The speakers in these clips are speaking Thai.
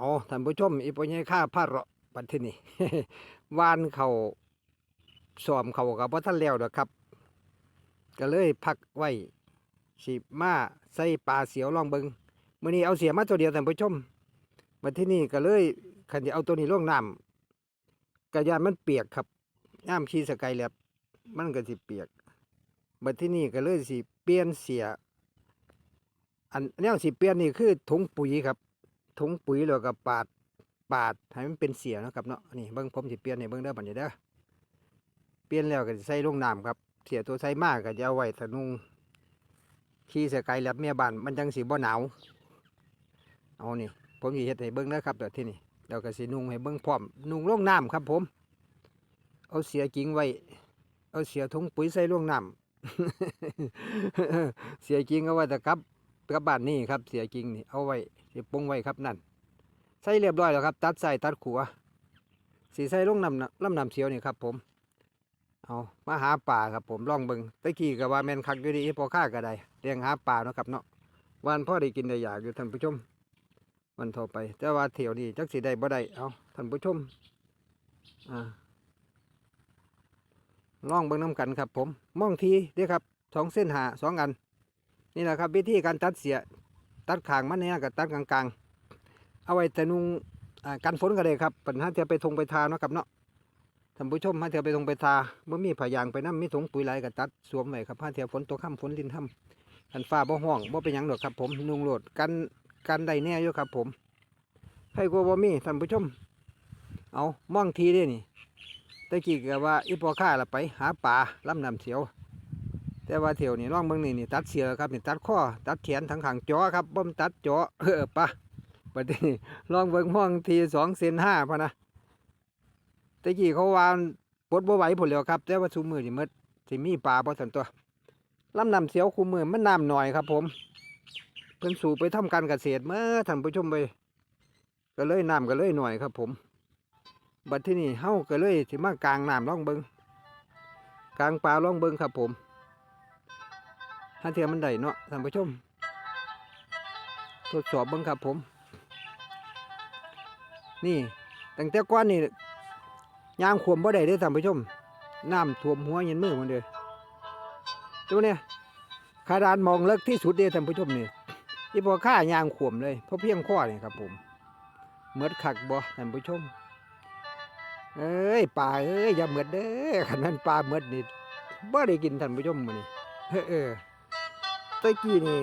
เอาท่านผู้ชมอีปอยายข้าพาเราะปัที่นี่วานเขาซ้อมเขากับพ่ท่านแล้วดอกครับ ก็เลยพักไว้สิมาใส่ปลาเสียวลองเบิงมื้อนี้เอาเสียมาตัวเดียวท่านผู้ชมมาที่นี่ก็เลยคันจะเอาตัวนี้ล่วงน้ำกระยานมันเปียกครับย่ามขี้สกายแลบมันก็สิเปียกมาที่นี่ก็เลยสิเปลี่ยนเสีย อันแนวสิเปลี่ยนนี่คือถุงปุ๋ยครับ ถุงปุ๋ยแล้วก็ปาดปาดให้มันเป็นเสียนะครับเนาะนี่เบิ่งผมสิเปลี่ยนให้เบิ่งเด้อบัดนี้เด้อเปลี่ยนแล้วก็ใส่ลงน้ำครับ เสียตัวใส่มากก็จะเอาไว้ทะนุงขี่สกายแลบเมียบ้านมันจังสิบ่หนาวเอานี่ผมสิเฮ็ดให้เบิ่งเด้อครับเดี๋ยวที่นี่เดี๋ยวก็สินุ่งให้เบิ่งพร้อมนุ่งลงน้ำครับ ผม เอาเสียจริงไว้ เอาเสียถุงปุ๋ยใส่ลงน้ำเสียจริงเอาไว้แต่ครับ กับบ้านนี่ครับเสียจริงนี่เอาไว้สิปงไว้ครับนั่นใส่เรียบร้อยแล้วครับ ตัดใส่ตัดขัวสีใส่ลงน้ำลำน้ำเสียวนี่ครับ ผมเอามาหาป่าครับ ผมล่องเบิงตะกี้กับว่าแมนคักอยู่ดีพอค่าก็ได้เลี้ยงหาป่าเนาะครับเนาะวันพ่อได้กินได้อยากอยู่ท่านผู้ชมวันต่อไป แต่ว่าเที่ยวนี้จักสีได้บ่ได้เอาท่านผู้ชมอ่าล่องเบิงน้ำกันครับ ผมมองทีเด้อครับสองเส้นหาสองอัน นี่แหละครับวิธีการตัดเสียตัดขางมันเนี่ยกับตัดกลางๆ เอาไว้แต่นุงอ่ากันฝนก็ได้ครับปัญหาเทียไปทงไปทาเนาะครับเนาะท่านผู้ชมถ้าเทียไปทงไปทาเมื่อมีผายางไปน้ำมีถุงปุ๋ยไหลกับตัดสวมไว้ครับถ้าเทียฝนตกค่ำฝนลินค่ำกันฟ้าบ่ห้องบ่เป็นยังหรอกครับ ผมนุงโหลดกันกันได้แน่อยู่ครับ ผมให้กลัวบ่มีท่านผู้ชม เอามองทีเด้นี่ตะกี้ก็ว่าอีพอข้าละไป หาปลาลำน้ำเสียว แต่ว่าเที่ยวนี่ร่องเบิ่งนี่นี่ตัดเสียครับนี่ตัดข้อตัดแขนทั้งขางจอครับบ่มตัดจอเออปะบัดนี้ลองเบิ่งห้องทีสองเซนห้าพะนะตะกี้เขาวานปดบ่ไหวผลแล้วครับ แต่ว่าซุมือนี่มดสิมีปลาบ่ทันตัวลำน้ำเสียวคู่มือมันน้ำหน่อยครับ ผม เพิ่นสู่ไปทำการเกษตรเมื่อท่านผู้ชมไปก็เลยน้ำก็เลยหน่อยครับ ผม บัดที่นี่เฮาก็เลยสิมากลางน้ำล่องเบิงกลางปลาล่องเบิงครับผม ถ้าเทียมมันได้เนาะท่านผู้ชม ทดสอบบิ่งครับผม นี่ตั้งแต่ก้อนนี่ยางขวมบ่ได้เด้อท่านผู้ชมน้ำท่วมหัวยันมือมันเด้อดูเนี่ยขาดานมองเลิกที่สุดเด้อท่านผู้ชมนี่ที่พอค่ายางขวมเลยเพราะเพียงข้อนี่ครับผมเหมือดขักบ่ท่านผู้ชม เอ้ยปลาเอ้ยอย่าเหมือดเด้อขันนั้นปลาเหมือดนี่บ่ได้กินท่านผู้ชมมื้อนี้เออเออ ตะกี้นี่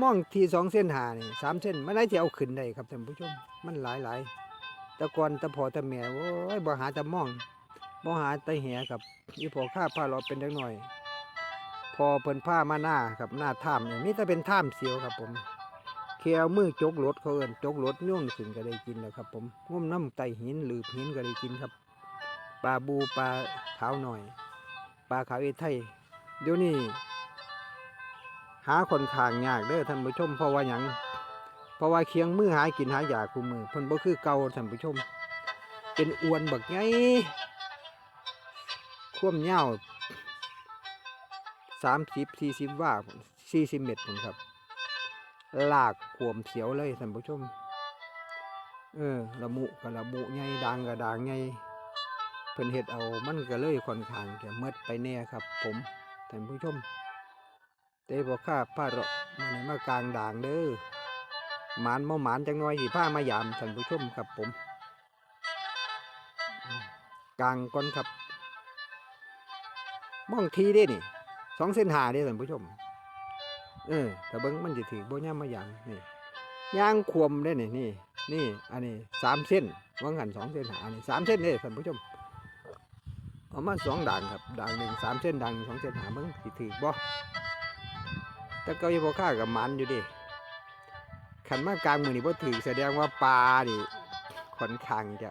ม่องทีสองเส้นหานี่สามเส้นมันได้จะเอาขึ้นได้ครับท่านผู้ชม มันหลายหลายๆแตะกอนตะพอตะแม่โอ้ยบ่หาตะม่องบ่หาตะแหครับอีพอข้าผ้าเราเป็นเล็กหน่อย พอเพิ่นผ้ามาหน้าครับหน้าถ้ำนี่มีแต่เป็นถ้ำเสียวครับผมเคียวมือจกรถเขาเอินจกรถโย่นขึ้นก็ได้กินแล้วครับ ผมงมน้ำไตหินหรือหินก็ได้กินครับปลาบูปลาขาวหน่อยปลาขาวเอไทยเดี๋ยวนี้ หาคนข้างยากเด้อท่านผู้ชม เพราะว่าหยังเพราะว่าเคียงมือหากินหายากคู่มือเพิ่นบ่คือเก่าท่านผู้ชม เป็นอวนบักไงความยาสามสิบสี่สิบว่าสี่สิบเมตรผมครับ ลากขวมเสียวเลยท่านผู้ชม เออละมุกับละมุไงดังกับดังไงเพิ่นเฮ็ดเอามันก็เลยค่อนข้างจะเมดไปแน่ครับ ผมท่านผู้ชม เต้บอกข้าผ้าเราะมาไหนมากลางด่างเด้อหมานมาหมานจังน้อยสิผ้ามายามท่านผู้ชมครับผมกลางก่อนครับมองทีเด้นี่สองเส้นหาเด้ท่านผู้ชม เออแต่เบิ้งมันจะถือบ่ย่ามมายามนี่ย่างควมได้นี่นี่นี่ อันนี้สามเส้นว่างหันสองเส้นหาอันนี้สามเส้นเด้ท่านผู้ชมเอามาสองด่างครับด่างหนึ่งสามเส้นด่างสองเส้นหาเบิ้งถือบ่ แต่เก็ยังพอค่ากับมันอยู่ดิขันมากลางมือนี่พอถือแสดงว่าปลานี่ค่อนข้างจะ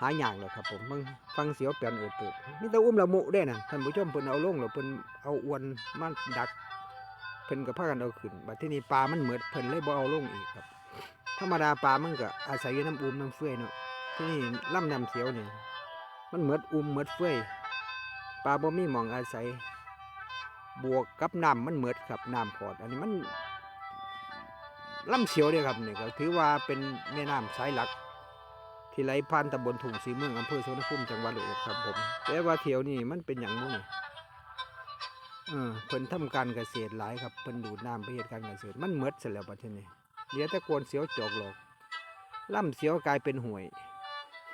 หาอย่างแล้วครับผมมึงฟังเสียวเปลี่ยนเอิดเปิดนี่ตะอุ้มละมุได้น่ะท่านผู้ชมเพิ่นเอาลงแล้วเพิ่นเอาอวนมาดักเพิ่นกับพากันเอาขึ้นบัดที่นี่ปลามันเหมือดเพิ่นเลยบ่เอาลงอีกครับ ธรรมดาปลามันก็อาศัยอยู่น้ำอุ้มน้ำเฟื่อยเนาะที่นี่ลำน้ำเสียวนี่มันเหมือดอุ้มเหมือดเฟื่อยปลาบ่มีหมองอาศัย บวกกับน้ำมันเหมือดครับน้ำพอด อันนี้มันล่ำเสียวเนี่ยครับนี่ก็ถือว่าเป็นแม่น้ำสายหลัก ที่ไหลผ่านตำบลถุงสีเมืองอำเภอสวนภูมิจังหวัดร้อยครับผมแต่ว่าเที่ยวนี้มันเป็นอย่างนู้นเออเพิ่นทำการเกษตรหลายครับเพิ่นดูดน้ำไปเฮ็ดการเกษตรมันเหมือดเสร็จแล้วประเทศนี้เหลือแต่กวนเสียวจอกหลอกล่ำเสียวกลายเป็นห่วย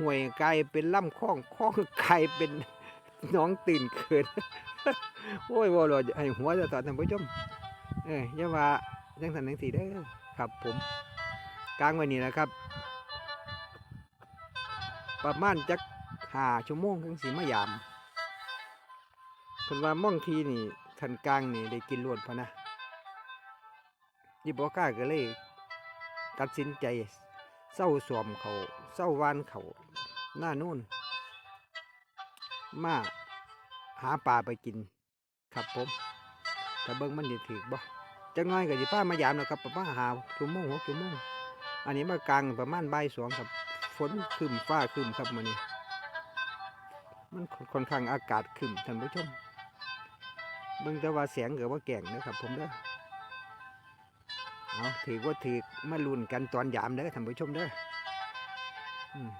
ห่วยกลายเป็นล่ำคล้องคล้องกลายเป็น น้องตื่นเขินโอ้ยว่าเราให้หัวจะต่อท่านผู้ชมเอ้ยอย่าว่าจังสันจังสีเด้ครับผมกลางวันนี้นะครับ ประมาณจักหาชั่วโมงถึงสีมายามเพิ่นว่าม่องทีนี่ทันกลางนี่ได้กินรวดพะนะยี่บอกล้าก็เลย ตัดสินใจเศร้าสวมเขาเศร้าวานเขาหน้านู่น มาหาปลาไปกิน ครับผมถ้าเบิ่งมันจะถือบ่จังน้อยก็สิป้ามายามนะครับประมาณหาชั่วโมงหกชั่วโมงอันนี้มากลางประมาณใบสองครับ ฝนคึมฟ้าคึมครับมื้อนี้ มันค่อนข้างอากาศคึมท่านผู้ชม เบิ่งแต่ว่าแสงก็ว่าแก่งนะครับ ผมเด้อเอาถือว่าถือมาลุ้นกันตอนยามเด้อท่านผู้ชมเด้อ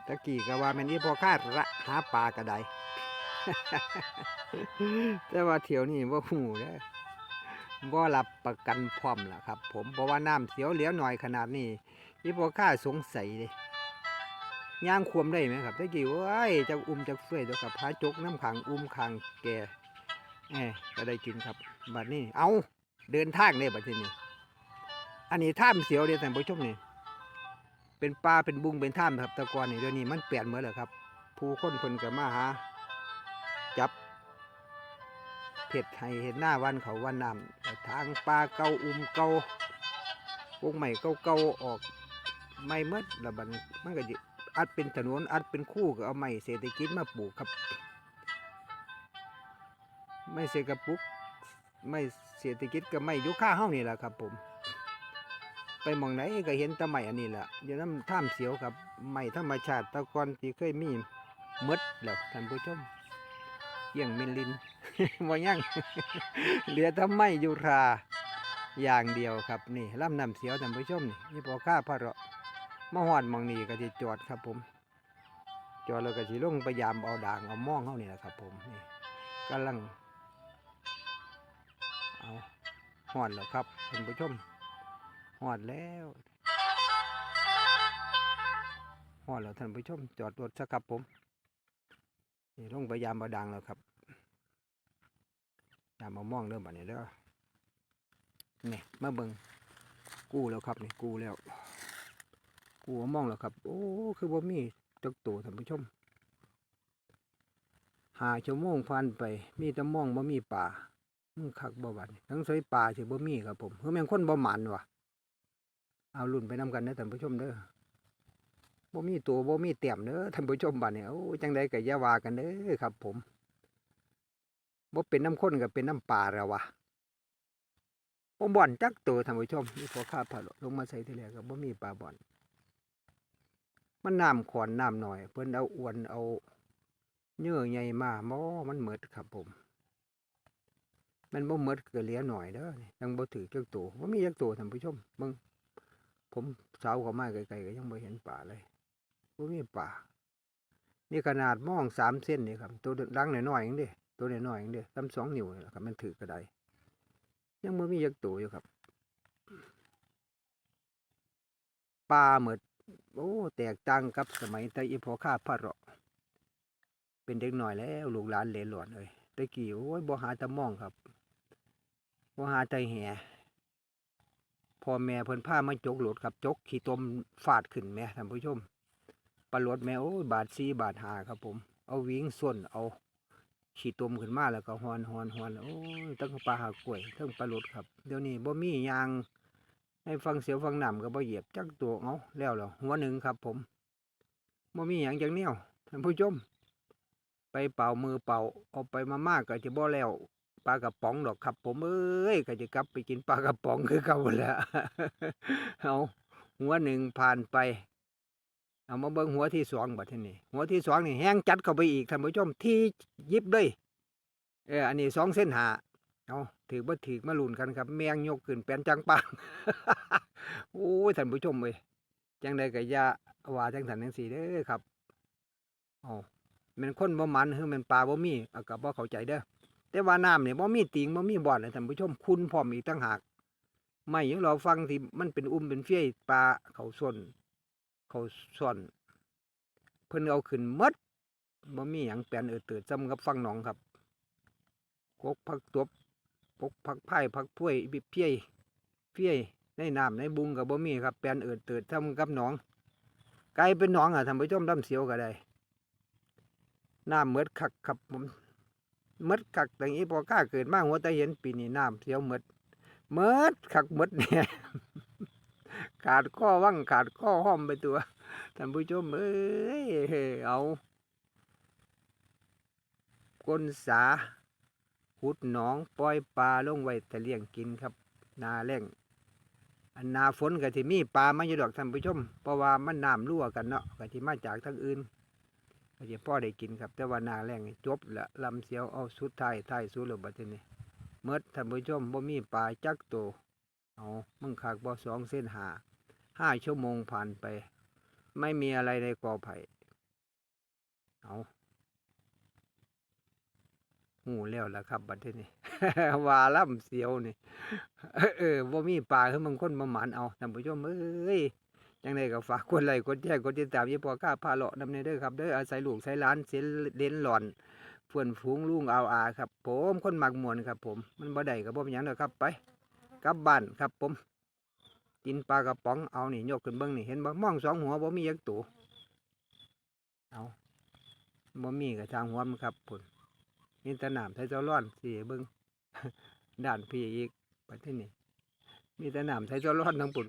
ตะกี้ก็ว่าม่นอีพอคาดละหาปลากระได แต่ว่าเที่ยวนี้ว่าหูเด้อบ่รับประกันพร้อมล่ะครับ ผมเพราะว่าน้ำเสียวเหลียวหน่อยขนาดนี้อีพอข้าสงสัยเลยย่างควมได้ไหมครับตะกี้ว้ายจะอุ้มจะเฟื่อยตัวกับพาจกน้ำขังอุ้มขังแกเอ้ก็ได้กินครับบัดนี้ เอาเดินทางเลยบัดนี้ อันนี้ถ้ำเสียวเดียวท่านผู้ชมนี่เป็นปลาเป็นบุ้งเป็นถ้ำครับตะกอนนี่เดี๋ยวนี้มันเปลี่ยนเหมือนแล้วครับ ผู้คนเพิ่นก็มาหา จับเผ็ดให้เห็นหน้าวันเขาวันน้ำทางปลาเกาอุ้มเกาวงใหม่เกาเกาออกไม่เมดแล้วบันมันก็อัดเป็นถนนอัดเป็นคู่ก็เอาไม้เศรษฐกิจมาปลูกครับ ไม่เศรษฐปุกไม่เศรษฐกิจก็ไม่ยุค่าเฮานี่แหละครับ ผม ไปมองไหนก็เห็นตะไม้อันนี้แหละอยู่น้ำท่ามเสียวครับไม้ธรรมชาติตะกอนที่เคยมีหมดแล้วท่านผู้ชม เยี่ยงเมนลินว่ยังเหลือแตะไม้ยูราอย่างเดียวครับนี่ลำน้ำเสียวท่านผู้ชมนี่นี่พอข้าพระเราะมาหอดมองนี่ก็จะจอดครับผมจอดแล้วก็สิลงไปยามเอาด่างเอาม่องเขานี่แหละครับผมนี่กำลังเอาหอดแล้วครับท่านผู้ชมหอดแล้วหอดแล้วท่านผู้ชมจอดรถสักครับผม นี่ลงไปยามบาดังแล้วครับยามมามองเริ่มบัดนี้แล้วนี่มาเบิงกู้แล้วครับนี่กู้แล้วกู้มามองแล้วครับ โอ้คือว่ามีจักตัวท่านผู้ชมหาชั่วโมงผ่านไป มีแต่มองบ่มีป่ามึงคักบ่บัดนี้ทั้งใส่ป่าสิบ่มีครับผมเฮ้ยแม่งคนบ่หมันว่ะเอารุ่นไปนำกันนะท่านผู้ชมเด้อ บ่มีตัวบ่มีเตี่ยมเด้อท่านผู้ชมบัดนี้โอ้จังใดก็อย่าว่ากันเด้อครับ ผมบ่เป็นน้ำข้นก็เป็นน้ำปลาแล้ววะบ่บ่อนจักตัวท่านผู้ชมนี่พอข้าพาลงมาใส่ทีแรกก็บ่มีปลาบ่อน มันน้ำขอนน้ำหน่อย เพิ่นเอาอวนเอาเนื้อใหญ่มาหม้อมันหมดครับ ผม มันบ่หมดก็เหลือหน่อยเด้อยังบ่ถือจักตัวบ่มีจักตัวท่านผู้ชมเบิ่งผมสาวเข้ามาไกลๆก็ยังไม่เห็นป่าเลย ว่มีป่านี่ขนาดมองสามเส้นนี่ครับตัวดังหน่อยๆเองเด้ตัวน้อยๆเองเด้ทำสองนิ้วนี่แหละครับมันถือกระไดยังไม่มียักตัวอยู่ครับปลาเหมือดโอ้แตกต่างกับสมัยต่อีพอข้าพระเราะเป็นเด็กหน่อยแล้วลูกหลานเหลนหลอนเลยตะกี้โอ้ยบ่หาตะมองครับบ่หาใจแห่พ่อแม่เพิ่นพามาจกหลดครับจกขี่ตมฟาดขึ้นแม่ท่านผู้ชม ปลาหลดแม่โอ้บาทสีบาทหาครับผม เอาวิ่งส่วนเอาขี่ตมขึ้นมาแล้วก็ฮอนฮอนฮอนโอ้ยตั้งปลาหากล้วยตั้งปลาหลดครับเดี๋ยวนี้บ่มียางให้ฟังเสียวฟังหนำก็บ่เหยียบจักตัวเอาแล้วเหรอหัวหนึ่งครับผมบ่มีหยังจังแนวท่านผู้ชมไปเป่ามือเป่าเอาไปมามากก็จะบ่แล้วปลากระป๋องดอกครับ ผมเอ้ยก็จะกลับไปกินปลากระป๋องคือเก่าแล้วเอาหัวหนึ่งผ่านไป เอามาเบิ้งหัวที่สองบัดทีนี้หัวที่สองนี่แห้งจัดเข้าไปอีกท่านผู้ชมที่ยิบด้วยเอออันนี้สองเส้นหาเอาถือว่าถือมาลุนกันครับ แมงยกขึ้นแปนจังปังโอ้ยท่านผู้ชมเอ้ยจังใดก็ยาว่าจังสันจังสีเด้อครับอ๋อแมันคนบ่มันคือแมันปลาบ่มีอะก็บ่เข้าใจเด้อแต่ว่าน้ำเนี่ยบ่มีติงบ่มีบ่อนเลยท่านผู้ชมคุณพร้อมอีกต่างหากไม่ยังเราฟังที่มันเป็นอุ้มเป็นเฟี้ยปลาเขาส่วน เขาส่วน เพิ่นเอาขึ้นมดบ่มีหยังแปลนเออเติดซ้ำกับฟังหนองครับกกพักตบปกพักไผ่พักพ้วยบิเพี้ยเฟี้ยในน้ำในบุงกับบ่มีครับแปลนเอิดเติดทำกับหนองไกลเป็นหนองอะทำไปจมดำเสียวก็ได้น้ำเมดคักครับผมเมดคักแต่งนี้พอกล้าเกิดมาหัวตาเห็นปีนี้น้ำเสียวเมดเมดคักเมดเนี่ย ขาดข้อว่างขาดข้อห้อมไปตัวท่านผู้ชมเอ้ยเอาก้นสาขุดหนองปล่อยปลาลงไว้แต่เลี้ยงกินครับ นาแรงอันนาฝนก็ที่มีปลามาอยู่ดอกท่านผู้ชม เพราะว่ามันน้ำรั่วกันเนาะก็ที่มาจากทางอื่นก็ที่พ่อได้กินครับ แต่ว่านาแรงจบละลำเสียวเอาสุดท้ายท้ายสุดแล้วบัดนี้เมื่อท่านผู้ชมบ่มีปลาจักโต เอามึงขากบ่สองเส้นหาห้าชั่วโมงผ่านไป ไม่มีอะไรในกอไผ่เอาหูแล้วล่ะครับ บัดนี้ว่าล่ำเสียวนี่เออบ่ามีปลาคือบางคนมาหมานเอาท่านผู้ชมเอ้ยจังไดก็ฝากกดไลค์กดแชร์กดติดตามยี่ปอก้าพาเลาะนำในเด้อครับเด้ออาศัยลูกอาศัยหลานเสียเล่นหล่อนเพื่อนฝูงลุงเอาอาครับ ผมคนหมักมวนครับ ผมมันบ่ได้ก็บ่เป็นหยังดอกครับไป กลับบ้านครับผม กินปลากระป๋องเอานี่ยกขึ้นเบิ้งนี่เห็นบ่มองสองหัวบ่มียักตัวเอาบ่มีก็ทางหัวมันครับผมนมีแต่น้ำใส่เจ้าร้อนสิเบิ้งด่านพี่อีกไปที่นี่มีแต่น้ำใส่เจ้าร้อนทั้งปุ่น